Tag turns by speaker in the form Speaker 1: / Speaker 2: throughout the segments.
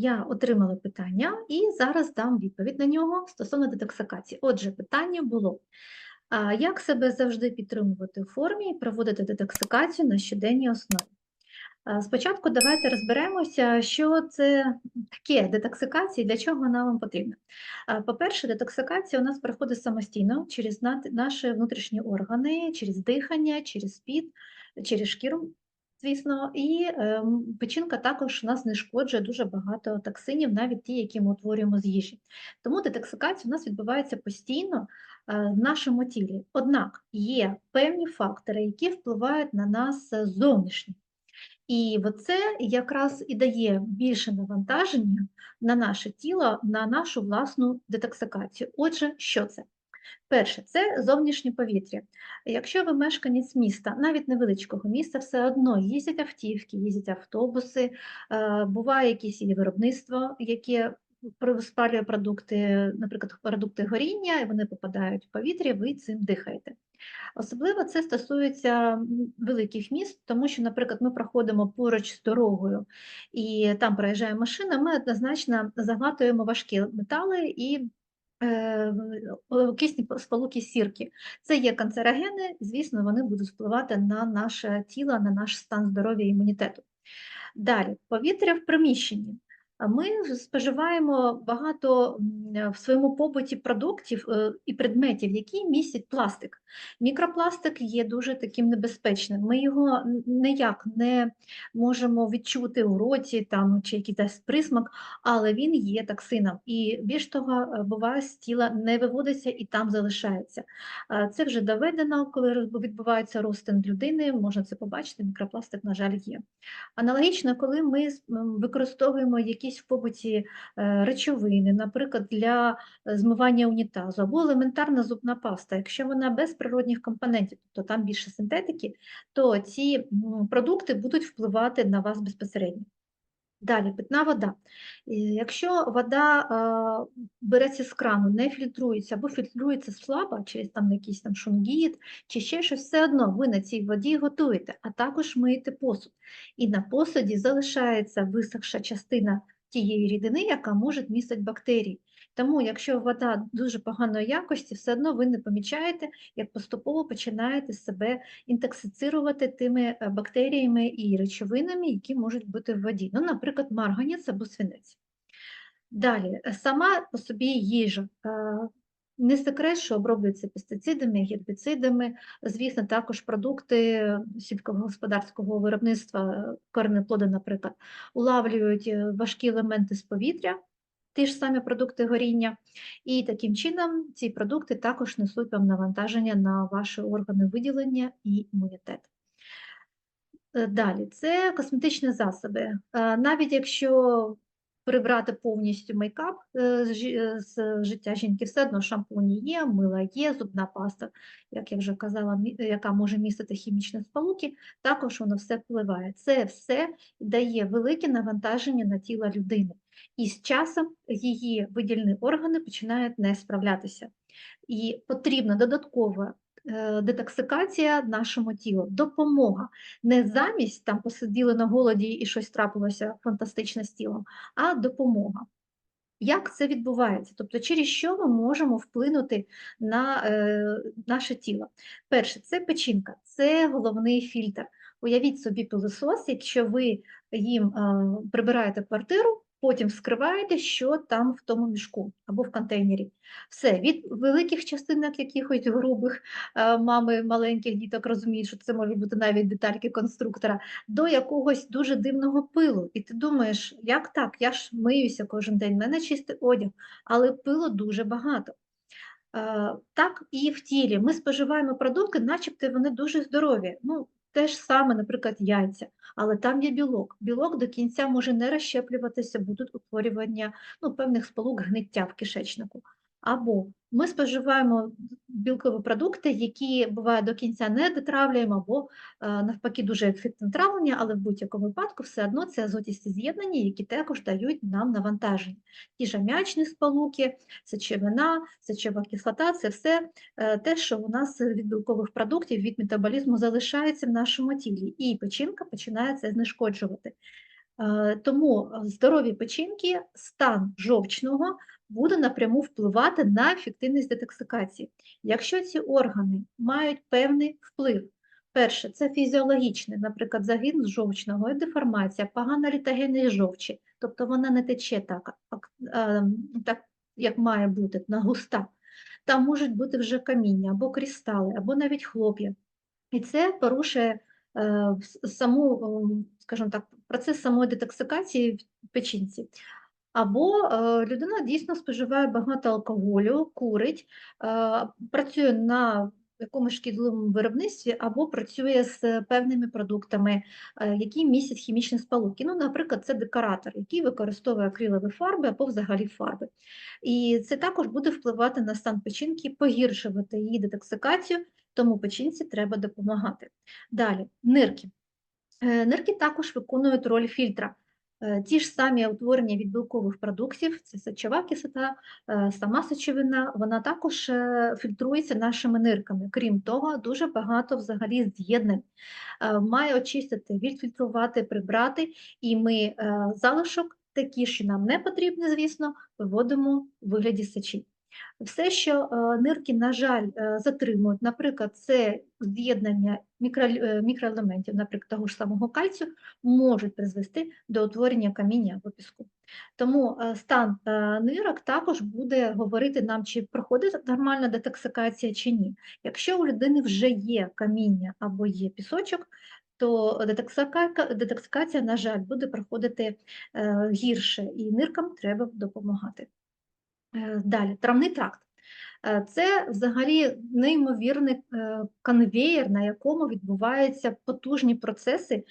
Speaker 1: Я отримала питання і зараз дам відповідь на нього стосовно детоксикації. Отже, питання було: як себе завжди підтримувати у формі і проводити детоксикацію на щоденній основі? Спочатку давайте розберемося, що це таке детоксикація і для чого вона вам потрібна. По-перше, детоксикація у нас проходить самостійно через наші внутрішні органи, через дихання, через піт, через шкіру. Звісно, і ем, печінка також нас знешкоджує дуже багато токсинів, навіть ті, які ми утворюємо з їжі. Тому детоксикація у нас відбувається постійно е, в нашому тілі. Однак є певні фактори, які впливають на нас зовнішні. І це якраз і дає більше навантаження на наше тіло, на нашу власну детоксикацію. Отже, що це? Перше, це зовнішнє повітря. Якщо ви мешканець міста, навіть невеличкого міста, все одно їздять автівки, їздять автобуси, е, буває якесь і виробництво, яке спалює продукти, наприклад, продукти горіння, і вони попадають в повітря, ви цим дихаєте. Особливо це стосується великих міст, тому що, наприклад, ми проходимо поруч з дорогою і там проїжджає машина, ми однозначно заглатуємо важкі метали і кисні п- сполуки сірки. Це є канцерогени, звісно, вони будуть впливати на наше тіло, на наш стан здоров'я і імунітету. Далі, повітря в приміщенні. Ми споживаємо багато в своєму побуті продуктів е, і предметів, які містять пластик. Мікропластик є дуже таким небезпечним. Ми його ніяк не можемо відчути у роті там, чи якийсь присмак, але він є токсином. І більш того, е, буває, з тіла не виводиться і там залишається. Це вже доведено, коли відбувається розтин людини, можна це побачити, мікропластик, на жаль, є. Аналогічно, коли ми використовуємо якісь в побуті е, речовини, наприклад, для е, змивання унітазу, або елементарна зубна паста, якщо вона без природних компонентів, тобто там більше синтетики, то ці продукти будуть впливати на вас безпосередньо. Далі, питна вода. Якщо вода е, береться з крану, не фільтрується або фільтрується слабо через там якийсь там шунгіт чи ще щось, все одно ви на цій воді готуєте, а також миєте посуд. І на посуді залишається висохша частина тієї рідини, яка може містити бактерії. Тому, якщо вода дуже поганої якості, все одно ви не помічаєте, як поступово починаєте себе інтоксицирувати тими е, бактеріями і речовинами, які можуть бути в воді. Ну, наприклад, марганець або свинець. Далі, е, сама по собі їжа. Не секрет, що оброблюється пестицидами, гербіцидами. Звісно, також продукти сільськогосподарського виробництва, коренеплоди, наприклад, улавлюють е, важкі елементи з повітря, ті ж самі продукти горіння, і таким чином ці продукти також несуть вам навантаження на ваші органи виділення і імунітет. Е, Далі, це косметичні засоби. Е, Навіть якщо прибрати повністю мейкап е, е, з життя жінки, все одно шампуні є, мила є, зубна паста, як я вже казала, яка може містити хімічні сполуки, також воно все впливає. Це все дає велике навантаження на тіло людини. І з часом її видільні органи починають не справлятися. І потрібна додаткова е, детоксикація нашому тілу, допомога. Не замість там посиділи на голоді і щось трапилося фантастичне з тілом, а допомога. Як це відбувається? Тобто, через що ми можемо вплинути на е, наше тіло? Перше, це печінка, це головний фільтр. Уявіть собі пилосос, якщо ви їм е, прибираєте квартиру, потім вскриваєте, що там в тому мішку або в контейнері. Все, від великих частинок якихось грубих е, мами маленьких діток розуміють, що це можуть бути навіть детальки конструктора, до якогось дуже дивного пилу. І ти думаєш, як так? Я ж миюся кожен день, в мене чистий одяг, але пилу дуже багато. Е, Так і в тілі. Ми споживаємо продукти, начебто вони дуже здорові. Ну, те ж саме, наприклад, яйця, але там є білок. Білок до кінця може не розщеплюватися, будуть утворювання ну, певних сполук гниття в кишечнику. Або ми споживаємо білкові продукти, які буває до кінця не дотравлюємо, або е, навпаки дуже ефективне травлення, але в будь-якому випадку все одно це азотісті з'єднання, які також дають нам навантаження. Ті ж аміачні сполуки, сечовина, сечова кислота це все е, те, що у нас від білкових продуктів, від метаболізму залишається в нашому тілі, і печінка починає це знешкоджувати. Е, Тому здорові печінки, стан жовчного буде напряму впливати на ефективність детоксикації. Якщо ці органи мають певний вплив, перше, це фізіологічний, наприклад, загін з жовчного, деформація, погана літогенність жовчі, тобто вона не тече так, так як має бути, на густа. Там можуть бути вже каміння, або крістали, або навіть хлоп'я. І це порушує е, саму, ем, скажімо так, процес самої детоксикації в печінці. Або е, людина дійсно споживає багато алкоголю, курить, е, працює на якомусь шкідливому виробництві, або працює з певними продуктами, е, які містять хімічні сполуки. Ну, наприклад, це декоратор, який використовує акрилові фарби або взагалі фарби. І це також буде впливати на стан печінки, погіршувати її детоксикацію, тому печінці треба допомагати. Далі, нирки. Нирки також виконують роль фільтра. Е, Ті ж самі утворення від білкових продуктів, це сечова кислота, е, сама сечовина, вона також е, фільтрується нашими нирками. Крім того, дуже багато взагалі з'єднань має очистити, відфільтрувати, прибрати, і ми залишок, такі, що нам не потрібні, звісно, виводимо в вигляді сечі. Все, що е, нирки, на жаль, е, затримують, наприклад, це з'єднання е, мікроелементів, наприклад, того ж самого кальцію, можуть призвести до утворення каміння або піску. Тому стан нирок також буде говорити нам, чи проходить нормальна детоксикація чи ні. Якщо у людини вже є каміння або є пісочок, то детоксикація, на жаль, буде проходити гірше, і ниркам треба допомагати. Е, Далі, травний тракт. Е, Це взагалі неймовірний конвейер, конвеєр, на якому відбуваються потужні процеси е,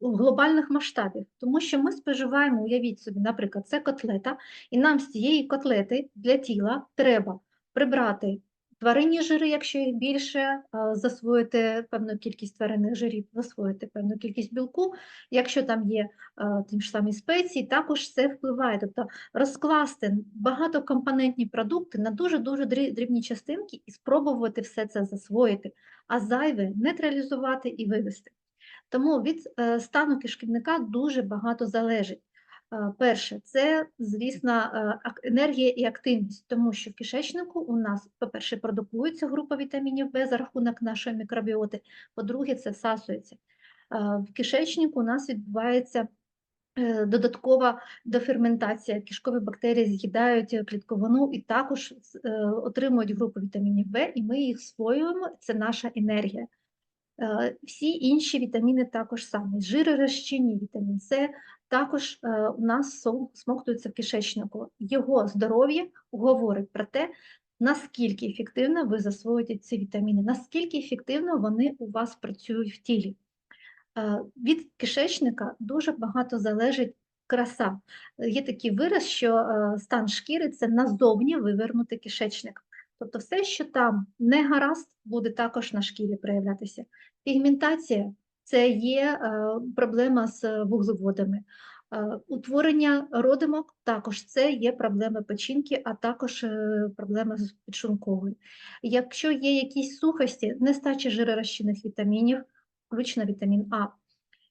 Speaker 1: глобальних масштабів. Тому що ми споживаємо, уявіть собі, наприклад, це котлета, і нам з цієї котлети для тіла треба прибрати тваринні жири, якщо їх більше, е, засвоїти певну кількість тваринних жирів, засвоїти певну кількість білку. Якщо там є е, ті ж самі спеції, також це впливає. Тобто розкласти багатокомпонентні продукти на дуже-дуже дрібні частинки і спробувати все це засвоїти, а зайве нейтралізувати і вивести. Тому від е, стану кишківника дуже багато залежить. Перше, це, звісно, енергія і активність, тому що в кишечнику у нас, по-перше, продукується група вітамінів В за рахунок нашої мікробіоти, по-друге, це всасується. В кишечнику у нас відбувається е, додаткова доферментація. Кишкові бактерії з'їдають е, клітковину і також е, отримують групу вітамінів В, і ми їх всвоюємо, це наша енергія. Всі інші вітаміни також самі. Жири вітамін С також е, у нас смоктується в кишечнику. Його здоров'я говорить про те, наскільки ефективно ви засвоюєте ці вітаміни, наскільки ефективно вони у вас працюють в тілі. Е, Від кишечника дуже багато залежить краса. Є такий вираз, що е, стан шкіри це назовні вивернутий кишечник. Тобто все, що там не гаразд, буде також на шкірі проявлятися. Пігментація це є е, проблема з вуглеводами. Е, Утворення родимок також це є проблеми печінки, а також е, проблеми з підшлунковою. Якщо є якісь сухості, нестача жиророзчинних вітамінів, включно вітамін А.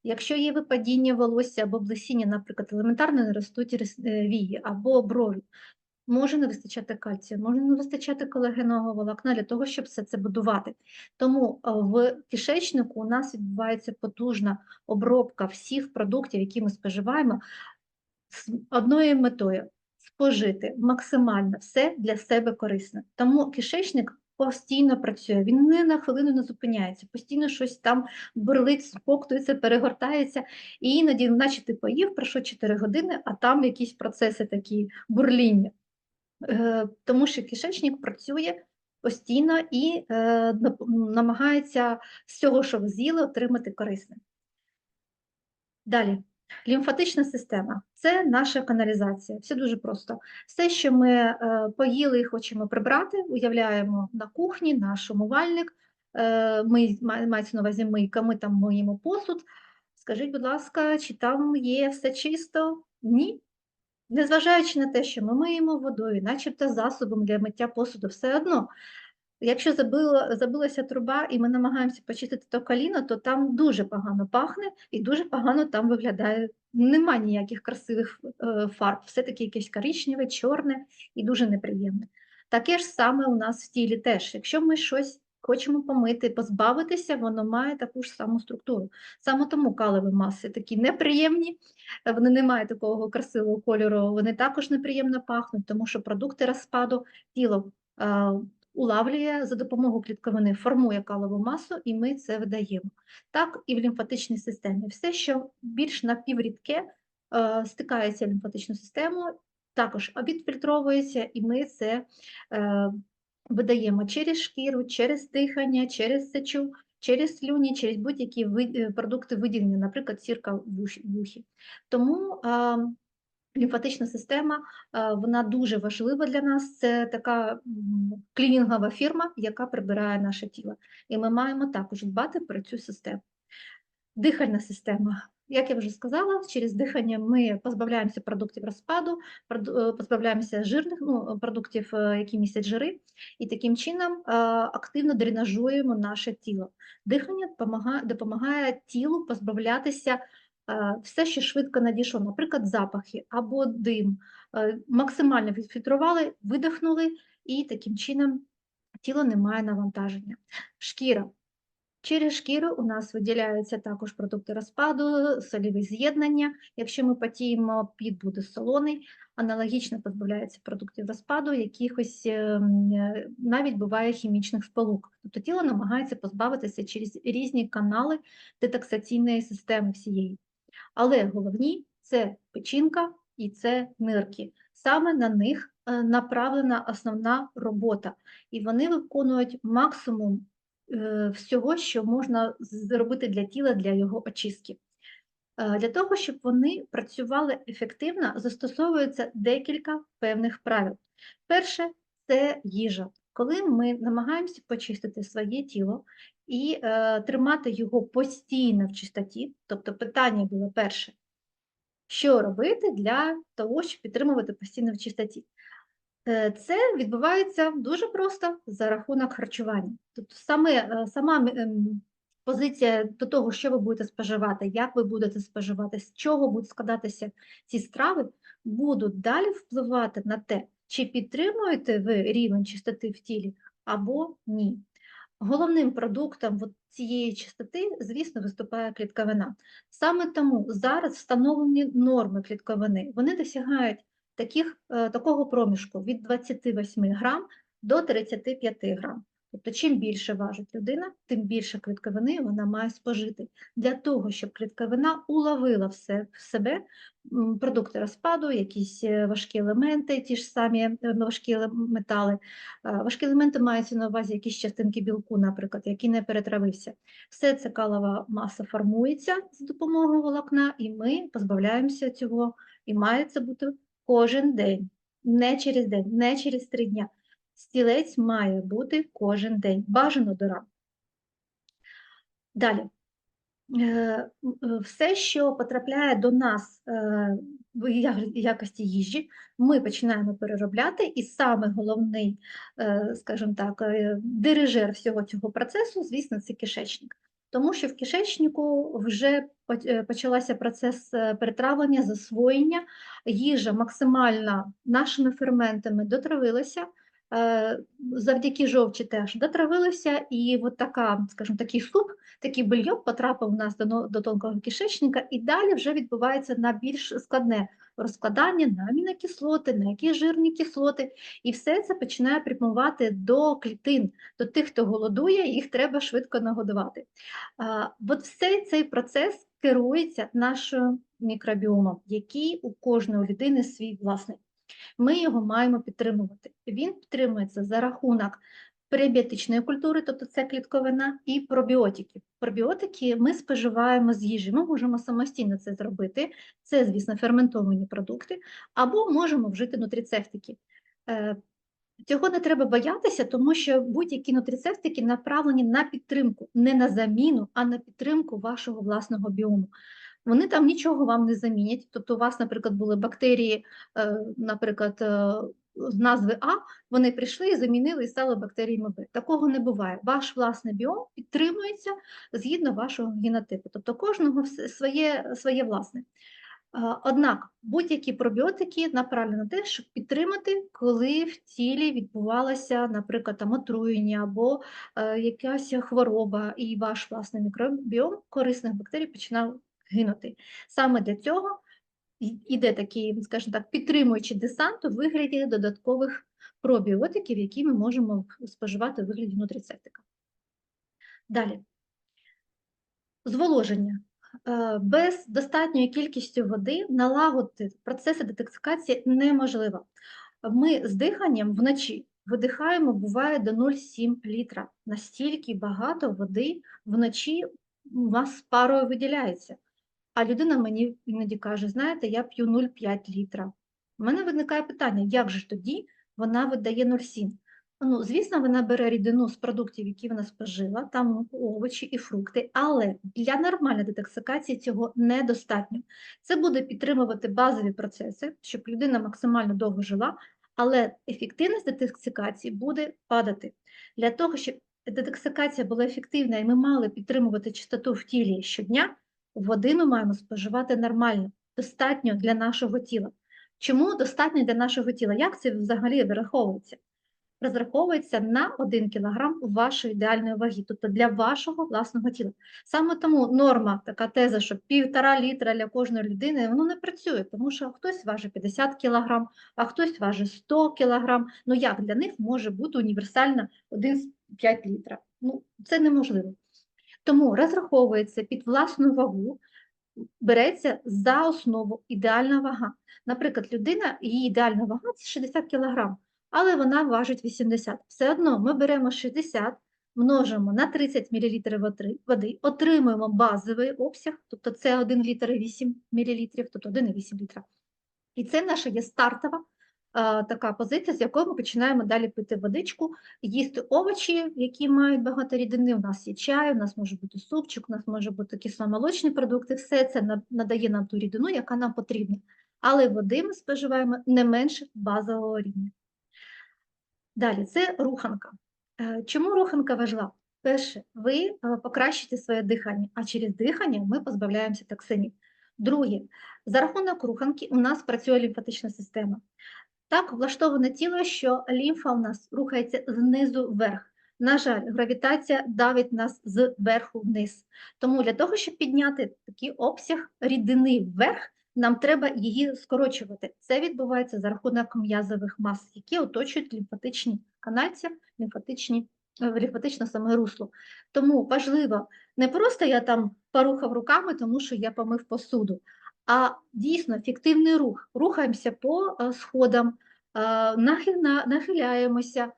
Speaker 1: Якщо є випадіння волосся або блисіння, наприклад, елементарно не ростуть вії або брові, може не вистачати кальцію, може не вистачати колагенового волокна для того, щоб все це будувати. Тому е, в кишечнику у нас відбувається потужна обробка всіх продуктів, які ми споживаємо, з одною метою спожити максимально все для себе корисне. Тому кишечник постійно працює, він ні на хвилину не зупиняється, постійно щось там бурлить, споктується, перегортається, і іноді, наче ти поїв, пройшло 4 години, а там якісь процеси такі бурління. Е, Тому що кишечник працює постійно і е, намагається з цього, що ви з'їли, отримати корисне. Далі. Лімфатична система це наша каналізація. Все дуже просто. Все, що ми е, поїли і хочемо прибрати, уявляємо на кухні, наш умивальник, ми, має- мається на увазі мийка, ми там миємо посуд. Скажіть, будь ласка, чи там є все чисто? Ні. Незважаючи на те, що ми миємо водою, начебто засобом для миття посуду, все одно Якщо забила, забилася труба і ми намагаємося почистити то коліно, то там дуже погано пахне і дуже погано там виглядає. Нема ніяких красивих е, фарб, все-таки якесь коричневе, чорне і дуже неприємне. Таке ж саме у нас в тілі теж. Якщо ми щось хочемо помити, позбавитися, воно має таку ж саму структуру. Саме тому калові маси такі неприємні, вони не мають такого красивого кольору, вони також неприємно пахнуть, тому що продукти розпаду тіло е, улавлює за допомогою клітковини, формує калову масу, і ми це видаємо. Так і в лімфатичній системі. Все, що більш напіврідке, е, стикається в лімфатичну систему, також відфільтровується, і ми це е, видаємо через шкіру, через дихання, через сечу, через слюні, через будь-які е, продукти виділення, наприклад, сірка в вухі. Тому лімфатична система вона дуже важлива для нас. Це така клінінгова фірма, яка прибирає наше тіло. І ми маємо також дбати про цю систему. Дихальна система. Як я вже сказала, через дихання ми позбавляємося продуктів розпаду, е, позбавляємося жирних ну, продуктів, е, які містять жири, і таким чином е, активно дренажуємо наше тіло. Дихання допомагає, допомагає тілу позбавлятися все, що швидко надійшло, наприклад, запахи або дим, максимально відфільтрували, видихнули, і таким чином тіло не має навантаження. Шкіра. Через шкіру у нас виділяються також продукти розпаду, соліві з'єднання. Якщо ми потіємо, під буде солоний, аналогічно позбавляється продуктів розпаду, якихось ем, навіть буває хімічних сполук. Тобто тіло намагається позбавитися через різні канали детоксаційної системи всієї. Але головні це печінка і це нирки. Саме на них е, направлена основна робота, і вони виконують максимум всього, що можна зробити для тіла, для його очистки. Е, для того, щоб вони працювали ефективно, застосовується декілька певних правил. Перше це їжа. Коли ми намагаємося почистити своє тіло і е, тримати його постійно в чистоті, тобто питання було перше, що робити для того, щоб підтримувати постійно в чистоті. Е, це відбувається дуже просто за рахунок харчування. Тобто саме, е, сама ем, позиція до того, що ви будете споживати, як ви будете споживати, з чого будуть складатися ці страви, будуть далі впливати на те, чи підтримуєте ви рівень чистоти в тілі або ні. Головним продуктом цієї чистоти, звісно, виступає клітковина. Саме тому зараз встановлені норми клітковини. Вони досягають таких, е, такого проміжку від 28 грам до 35 грам. Тобто, чим більше важить людина, тим більше клітковини вона має спожити. Для того, щоб клітковина уловила все в себе продукти розпаду, якісь е, важкі елементи, ті ж самі е, важкі метали. Важкі елементи маються на увазі якісь частинки білку, наприклад, який не перетравився. Все це калова маса формується з допомогою волокна, і ми позбавляємося цього, і має це бути кожен день, не через день, не через три дні. Стілець має бути кожен день, бажано до ранку. Далі. Е, е, все, що потрапляє до нас е, в якості їжі, ми починаємо переробляти, і саме головний, скажімо так, дирижер всього цього процесу, звісно, це кишечник. Тому що в кишечнику вже почався процес перетравлення, засвоєння, їжа максимально нашими ферментами дотравилася. Е, завдяки жовчі теж дотравилися, і от така, скажімо, такий суп, такий бульйон потрапив у нас до до тонкого кишечника, і далі вже відбувається на більш складне розкладання на амінокислоти, на які жирні кислоти, і все це починає прямувати до клітин, до тих, хто голодує, їх треба швидко нагодувати. От все цей процес керується нашим мікробіомом, який у кожної людини свій власний ми його маємо підтримувати. Він підтримується за рахунок пребіотичної культури, тобто це клітковина, і пробіотиків. Пробіотики ми споживаємо з їжі, ми можемо самостійно це зробити, це, звісно, ферментовані продукти, або можемо вжити нутрицептики. Е, цього не треба боятися, тому що будь-які нутрицептики направлені на підтримку, не на заміну, а на підтримку вашого власного біому вони там нічого вам не замінять. Тобто, у вас, наприклад, були бактерії, е, наприклад, е, з назви А вони прийшли і замінили і стали бактеріями Б. Такого не буває. Ваш власний біом підтримується згідно вашого генотипу. Тобто кожного своє, своє власне. Однак будь-які пробіотики направлені на те, щоб підтримати, коли в тілі відбувалося, наприклад, там отруєння або е, якась хвороба, і ваш власний мікробіом корисних бактерій починав гинути. Саме для цього іде такий, скажімо так, підтримуючий десант у вигляді додаткових пробіотиків, які ми можемо споживати у вигляді нутрицептика. Далі. Зволоження. Е, Без достатньої кількості води налагодити процеси детоксикації неможливо. Ми з диханням вночі видихаємо, буває, до 0,7 літра. Настільки багато води вночі у вас з парою виділяється. А людина мені іноді каже, знаєте, я п'ю 0,5 літра. У мене виникає питання, як же тоді вона видає 0,7? Ну, звісно, вона бере рідину з продуктів, які вона спожила, там овочі і фрукти, але для нормальної детоксикації цього недостатньо. Це буде підтримувати базові процеси, щоб людина максимально довго жила, але ефективність детоксикації буде падати. Для того, щоб детоксикація була ефективна і ми мали підтримувати чистоту в тілі щодня, води ми маємо споживати нормально, достатньо для нашого тіла. Чому достатньо для нашого тіла? Як це взагалі вираховується? Розраховується на 1 кг вашої ідеальної ваги, тобто для вашого власного тіла. Саме тому норма, така теза, що півтора літра для кожної людини, воно не працює, тому що хтось важить 50 кг, а хтось важить 100 кг. Ну як для них може бути універсально 1,5 літра? Ну, це неможливо. Тому розраховується під власну вагу, береться за основу ідеальна вага. Наприклад, людина, її ідеальна вага це 60 кг, але вона важить 80. Все одно ми беремо 60, множимо на 30 мл води, отримуємо базовий обсяг, тобто це 1 літр і 8 мл, тобто 1,8 літра. І це наша є стартова така позиція, з якої ми починаємо далі пити водичку, їсти овочі, які мають багато рідини. У нас є чай, у нас може бути супчик, у нас може бути кисломолочні продукти. Все це надає нам ту рідину, яка нам потрібна. Але води ми споживаємо не менше базового рівня. Далі, це руханка. Е, Чому руханка важлива? Перше, ви е, покращите своє дихання, а через дихання ми позбавляємося токсинів. Друге, за рахунок руханки у нас працює лімфатична система. Так влаштоване тіло, що лімфа у нас рухається знизу вверх. На жаль, гравітація давить нас зверху вниз. Тому для того, щоб підняти такий обсяг рідини вверх, нам треба її скорочувати. Це відбувається за рахунок м'язових мас, які оточують лімфатичні канальці, лімфатичні, е, лімфатичне саме русло. Тому важливо не просто я там порухав руками, тому що я помив посуду, а дійсно фіктивний рух. Рухаємося по е, сходам, е, нахиляємося.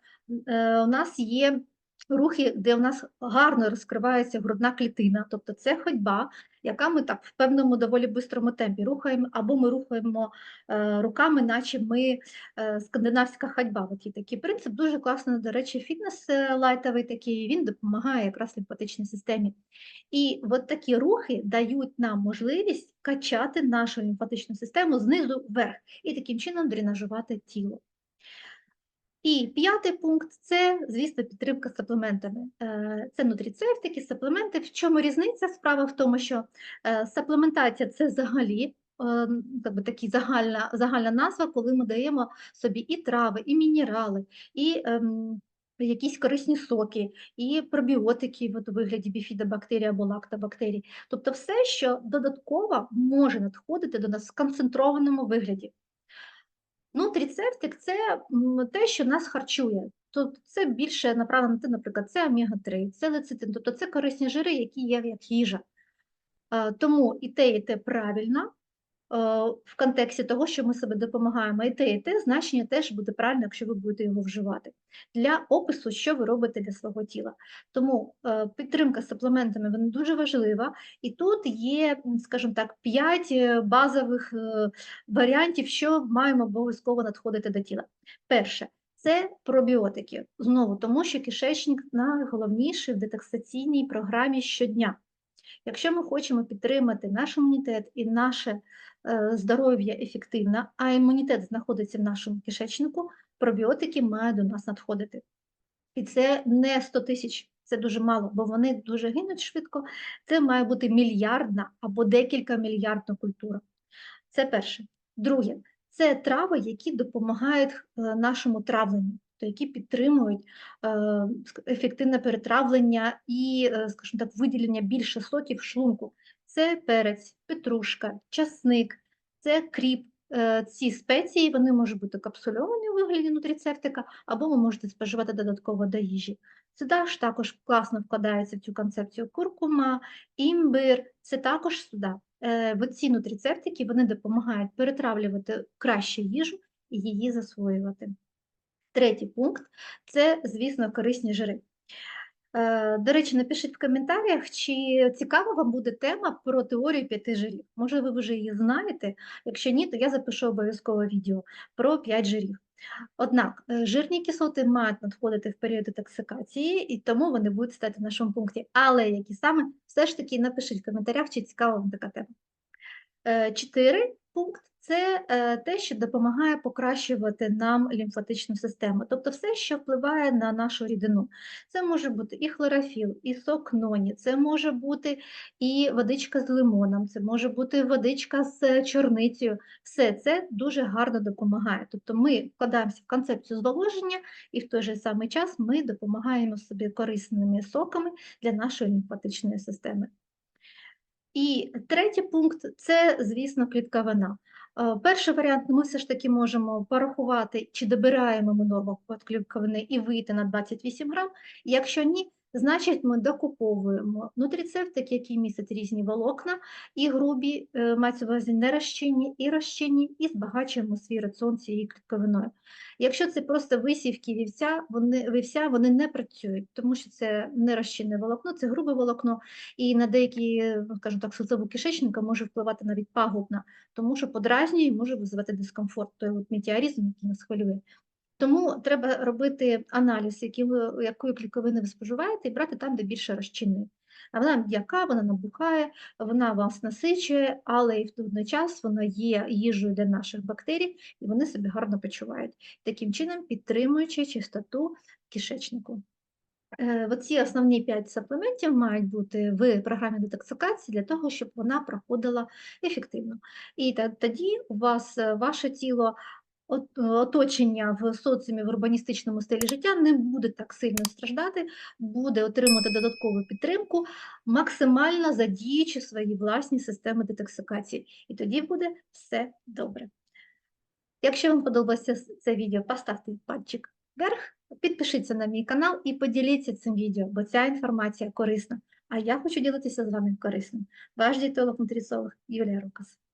Speaker 1: Е, У нас є рухи, де у нас гарно розкривається грудна клітина, тобто це ходьба, яка ми так в певному доволі бистрому темпі рухаємо, або ми рухаємо е, руками, наче ми е, скандинавська ходьба. От є такий принцип, дуже класно, до речі, фітнес е, лайтовий такий, він допомагає якраз лімфатичній системі. І от такі рухи дають нам можливість качати нашу лімфатичну систему знизу вверх і таким чином дренажувати тіло. І п'ятий пункт це, звісно, підтримка суплементами. Е, Це нутріцептики, суплементи. В чому різниця? Справа в тому, що е, суплементація це взагалі е, такі загальна, загальна назва, коли ми даємо собі і трави, і мінерали, і ем, якісь корисні соки, і пробіотики от у вигляді біфідобактерій або лактобактерій. Тобто все, що додатково може надходити до нас в сконцентрованому вигляді. Нутріцептик – це те, що нас харчує. Тобто це більше направлено наприклад, це омега-3, це лецитин, тобто це корисні жири, які є як їжа. Е, Тому і те, і те правильно в контексті того, що ми себе допомагаємо, і те, значення теж буде правильно, якщо ви будете його вживати. Для опису, що ви робите для свого тіла. Тому е, підтримка суплементами вона дуже важлива. І тут є, скажімо так, 5 базових е, варіантів, що маємо обов'язково надходити до тіла. Перше це пробіотики. Знову тому, що кишечник найголовніший в детоксаційній програмі щодня. Якщо ми хочемо підтримати наш імунітет і наше е, здоров'я ефективно, а імунітет знаходиться в нашому кишечнику, пробіотики мають до нас надходити. І це не 100 тисяч, це дуже мало, бо вони дуже гинуть швидко. Це має бути мільярдна або декілька мільярдна культура. Це перше. Друге, це трави, які допомагають е, нашому травленню, які підтримують е, ефективне перетравлення і, е, скажімо так, виділення більше соків шлунку. Це перець, петрушка, часник, це кріп. Е, Ці спеції вони можуть бути капсульовані у вигляді нутріцептика, або ви можете споживати додатково до їжі. Сюди ж також класно вкладається в цю концепцію куркума, імбир, це також сюди. Ці нутріцептики вони допомагають перетравлювати краще їжу і її засвоювати. Третій пункт це, звісно, корисні жири. Е, До речі, напишіть в коментарях, чи цікава вам буде тема про теорію п'яти жирів. Може, ви вже її знаєте. Якщо ні, то я запишу обов'язково відео про п'ять жирів. Однак е, жирні кислоти мають надходити в період детоксикації, і тому вони будуть стати в нашому пункті. Але які саме, все ж таки напишіть в коментарях, чи цікава вам така тема. Е, Чотири пункт це е, те, що допомагає покращувати нам лімфатичну систему, тобто все, що впливає на нашу рідину. Це може бути і хлорофіл, і сок ноні, це може бути і водичка з лимоном, це може бути водичка з чорницею. Все це дуже гарно допомагає. Тобто ми вкладаємося в концепцію зволоження, і в той же самий час ми допомагаємо собі корисними соками для нашої лімфатичної системи. І третій пункт це, звісно, клітковина. Е, Перший варіант ми все ж таки можемо порахувати, чи добираємо ми норму клітковини і вийти на 28 грам. Якщо ні, значить ми докуповуємо нутріцептик, який містить різні волокна, і грубі, е, мається на увазі не розчинні, і розчинні, і збагачуємо свій раціон цією клітковиною. Якщо це просто висівки вівця, вони, вівця, вони не працюють, тому що це не розчинне волокно, це грубе волокно, і на деякі, скажімо так, суцеву кишечника може впливати навіть пагубно, тому що подразнює і може визивати дискомфорт, той от метеоризм, який нас хвилює. Тому треба робити аналіз, які ви, якої кліковини ви споживаєте, і брати там, де більше розчинної. А вона м'яка, вона набухає, вона вас насичує, але і в той час вона є їжею для наших бактерій, і вони себе гарно почувають, таким чином підтримуючи чистоту кишечнику. Е, Оці основні 5 саплементів мають бути в програмі детоксикації для того, щоб вона проходила ефективно. І тоді у вас е, ваше тіло оточення в соціумі в урбаністичному стилі життя не буде так сильно страждати, буде отримувати додаткову підтримку, максимально задіючи свої власні системи детоксикації. І тоді буде все добре. Якщо вам подобалося це відео, поставте пальчик вверх, підпишіться на мій канал і поділіться цим відео, бо ця інформація корисна. А я хочу ділитися з вами корисним. Ваш дієтолог нутриціолог Юлія Рукас.